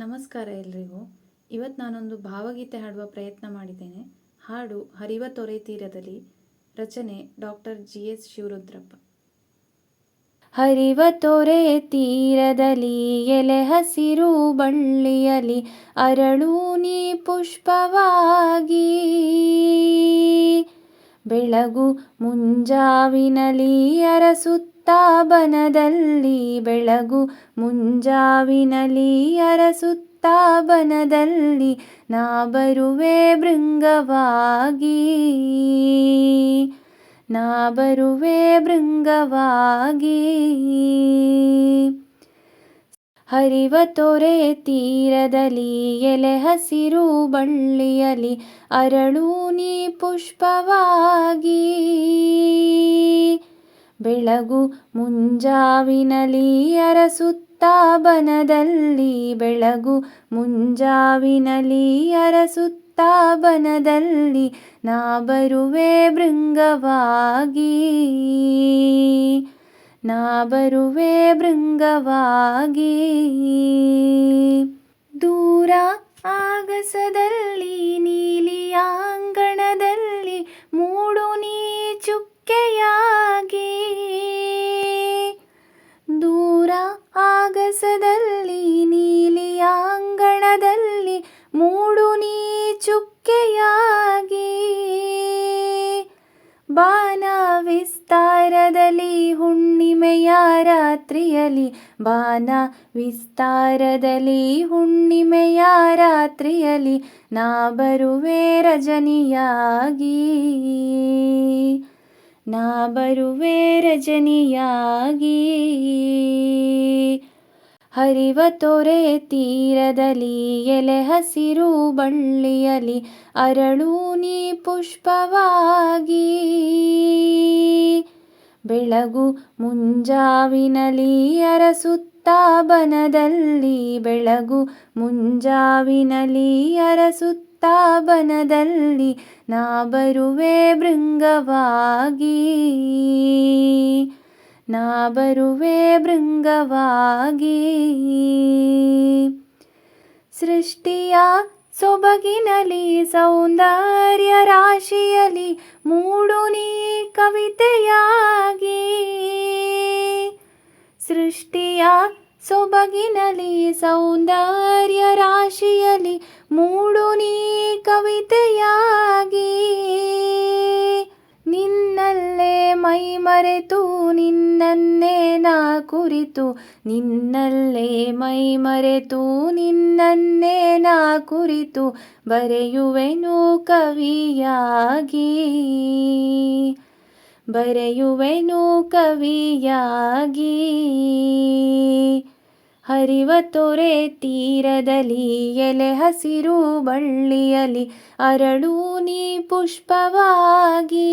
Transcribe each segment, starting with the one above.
ನಮಸ್ಕಾರ ಎಲ್ರಿಗೂ. ಇವತ್ತು ನಾನೊಂದು ಭಾವಗೀತೆ ಹಾಡುವ ಪ್ರಯತ್ನ ಮಾಡಿದ್ದೇನೆ. ಹಾಡು ಹರಿವ ತೊರೆ ತೀರದಲ್ಲಿ, ರಚನೆ ಡಾಕ್ಟರ್ ಜಿ ಎಸ್ ಶಿವರುದ್ರಪ್ಪ. ಹರಿವ ತೊರೆ ತೀರದಲ್ಲಿ, ಎಲೆ ಹಸಿರು ಬಳ್ಳಿಯಲಿ ಅರಳು ನೀ ಪುಷ್ಪವಾಗಿ. ಬೆಳಗು ಮುಂಜಾವಿನಲಿ ಅರಸುತ್ತಾ ಬನದಲ್ಲಿ ಬೆಳಗು ಮುಂಜಾವಿನಲಿ ಅರಸುತ್ತಾ ಬನದಲ್ಲಿ ನಾ ಬರುವೆ ಭೃಂಗವಾಗಿ. ನಾ ಬರುವೆ ಭೃಂಗವಾಗಿ. ಹರಿವ ತೊರೆ ತೀರದಲ್ಲಿ ಎಲೆ ಹಸಿರು ಬಳ್ಳಿಯಲಿ ಅರಳು ನೀ ಪುಷ್ಪವಾಗಿ. ಬೆಳಗು ಮುಂಜಾವಿನಲಿ ಅರಸುತ್ತ ಬನದಲ್ಲಿ, ಬೆಳಗು ಮುಂಜಾವಿನಲಿ ಅರಸುತ್ತ ಬನದಲ್ಲಿ ನಾ ಬರುವೆ ಭೃಂಗವಾಗಿ. ನಾ ಬರುವೆ ಭೃಂಗವಾಗಿ. ದೂರ ಆಗಸದಲ್ಲಿ ಆಗಸದಲ್ಲಿ ನೀಲಿಯಾಂಗಣದಲ್ಲಿ ಮೂಡು ನೀ ಚುಕ್ಕೆಯಾಗಿ ಬಾನ ವಿಸ್ತಾರದಲ್ಲಿ ಹುಣ್ಣಿಮೆಯ ರಾತ್ರಿಯಲಿ ಬಾನ ವಿಸ್ತಾರದಲ್ಲಿ ಹುಣ್ಣಿಮೆಯ ರಾತ್ರಿಯಲಿ ನಾ ಬರುವೆ ರಜನಿಯಾಗಿ. ನಾ ಬರುವೆ ರಜನಿಯಾಗಿ. ಹರಿವ ತೊರೆ ತೀರದಲ್ಲಿ ಎಲೆ ಹಸಿರು ಬಳ್ಳಿಯಲಿ ಅರಳು ನೀ ಪುಷ್ಪವಾಗಿ. ಬೆಳಗು ಮುಂಜಾವಿನಲಿ ಅರಸುತ್ತಾ ಬನದಲ್ಲಿ, ಬೆಳಗು ಮುಂಜಾವಿನಲಿ ಅರಸುತ್ತಾ ಬನದಲ್ಲಿ ನಾ ಬರುವೆ ಭೃಂಗವಾಗಿ. ನಾ ಬರುವೆ ಭೃಂಗವಾಗಿ. ಸೃಷ್ಟಿಯ ಸೊಬಗಿನಲಿ ಸೌಂದರ್ಯ ರಾಶಿಯಲಿ ಮೂಡು ನೀ ಕವಿತೆಯಾಗಿ. ಸೃಷ್ಟಿಯ ಸೊಬಗಿನಲಿ ಸೌಂದರ್ಯ ರಾಶಿಯಲಿ ಮೂಡು ನೀ ಕವಿತೆಯಾಗಿ. ನಿನ್ನಲ್ಲೇ ಮೈ ಮರೆತು ನಿನ್ನನ್ನೇ ನಾ ಕುರಿತು. ನಿನ್ನಲ್ಲೇ ಮೈ ಮರೆತು ನಿನ್ನನ್ನೇ ನಾ ಕುರಿತು. ಬರೆಯುವೆನು ಕವಿಯಾಗಿ. ಬರೆಯುವೆನು ಕವಿಯಾಗಿ. ಹರಿವ ತೊರೆ ತೀರದಲ್ಲಿ ಎಲೆ ಹಸಿರು ಬಳ್ಳಿಯಲಿ ಅರಳು ನೀ ಪುಷ್ಪವಾಗಿ.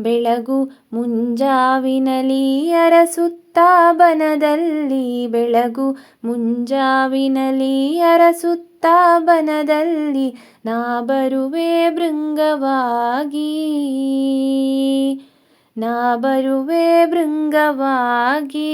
ಬೆಳಗು ಮುಂಜಾವಿನಲಿ ಅರಸುತ್ತಾ ಬನದಲ್ಲಿ, ಬೆಳಗು ಮುಂಜಾವಿನಲಿ ಅರಸುತ್ತಾ ಬನದಲ್ಲಿ ನಾ ಬರುವೆ ಭೃಂಗವಾಗಿ ನಾ ಬರುವೆ ಭೃಂಗವಾಗಿ.